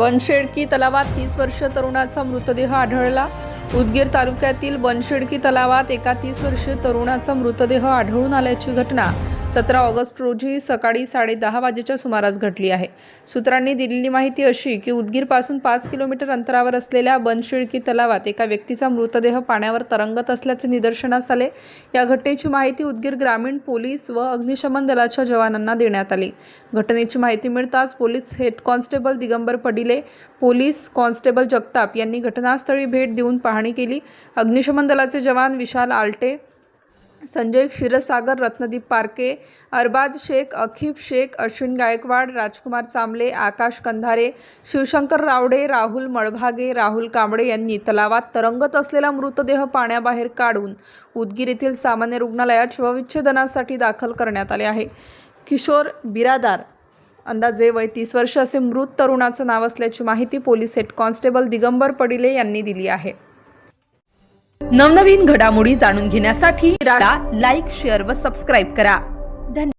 बनशेडकी तलावात तीस वर्ष तरुणाचा मृतदेह आढळला. उदगीर तालुक्यातील बनशेडकी तलावात एका तीस वर्षीय तरुणाचा मृतदेह आढळून आल्याची घटना सतरा ऑगस्ट रोजी सकाळी साडेदहा वाजेच्या सुमारास घडली आहे. सूत्रांनी दिलेली माहिती अशी की उदगीरपासून पाच किलोमीटर अंतरावर असलेल्या बनशिळकी तलावात एका व्यक्तीचा मृतदेह पाण्यावर तरंगत असल्याचे निदर्शनास आले. या घटनेची माहिती उदगीर ग्रामीण पोलीस व अग्निशमन दलाच्या जवानांना देण्यात आली. घटनेची माहिती मिळताच police head constable Digambar Padile police constable Jagtap यांनी घटनास्थळी भेट देऊन पाहणी केली. अग्निशमन दलाचे जवान विशाल आलटे संजय क्षीरसागर रत्नदीप पारके अरबाज शेख अखिब शेख अश्विन गायकवाड राजकुमार चांबले आकाश कंधारे शिवशंकर रावडे राहुल मळभागे राहुल कांबळे यांनी तलावात तरंगत असलेला मृतदेह पाण्याबाहेर काढून उदगीर येथील सामान्य रुग्णालयात शवविच्छेदनासाठी दाखल करण्यात आले आहे. किशोर बिरादार अंदाजे वय तीस वर्ष असे मृत तरुणाचं नाव असल्याची माहिती police head constable Digambar Padile यांनी दिली आहे. नवनवीन घडामोडी जाणून घेण्यासाठी लाईक शेअर व सबस्क्राईब करा.